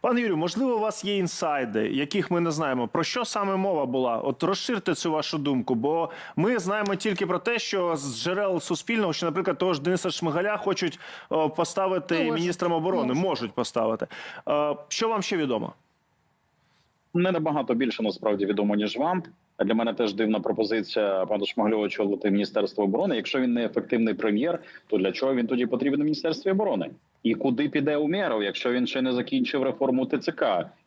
Пане Юрію, можливо, у вас є інсайди, яких ми не знаємо. Про що саме мова була? От розширте цю вашу думку, бо ми знаємо тільки про те, що з джерел суспільного, що, наприклад, того ж Дениса Шмигаля хочуть поставити Можуть. міністром оборони, Можуть. можуть поставити. Е, Що вам ще відомо? не набагато більше насправді відомо ніж вам. А Для мене теж дивна пропозиція пана Шмагльова очолити міністерство оборони. Якщо він не ефективний прем'єр, то для чого він тоді потрібен в міністерстві оборони? І куди піде Умєров, якщо він ще не закінчив реформу ТЦК?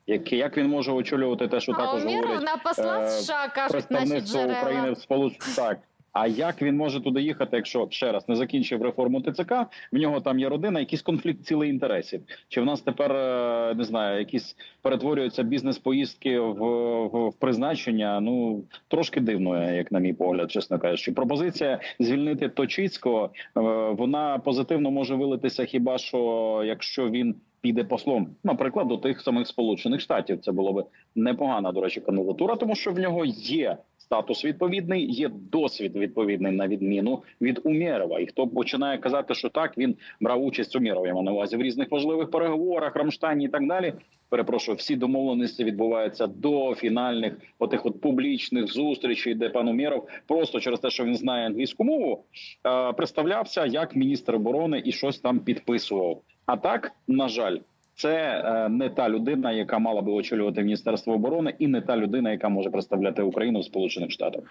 Як, як він може очолювати те, що А також Умєров на посла е, США кажуть наші представництво джерела. України в сполучених так. А як він може туди їхати, якщо ще раз не закінчив реформу ТЦК? В нього там є родина, якийсь конфлікт цілий інтересів. Чи в нас тепер е, не знаю, якісь перетворюються бізнес-поїздки в, в, в призначення? Ну трошки дивно, як на мій погляд, чесно кажучи. Пропозиція звільнити Точицького е, вона позитивно може вилитися, хіба що якщо він. Піде послом, наприклад, до тих самих сполучених штатів. Це було би непогана, до речі, кандидатура, тому що в нього є статус відповідний, є досвід відповідний на відміну від Умєрова. І хто починає казати, що так він брав участь Умєрова, я маю на увазі в різних важливих переговорах, Рамштайні і так далі. Перепрошую, всі домовленості відбуваються до фінальних отих от публічних зустрічей, де пан Умєров просто через те, що він знає англійську мову, е, представлявся як міністр оборони і щось там підписував. А так, на жаль, це е, не та людина, яка мала би очолювати міністерство оборони, і не та людина, яка може представляти Україну в Сполучених Штатах.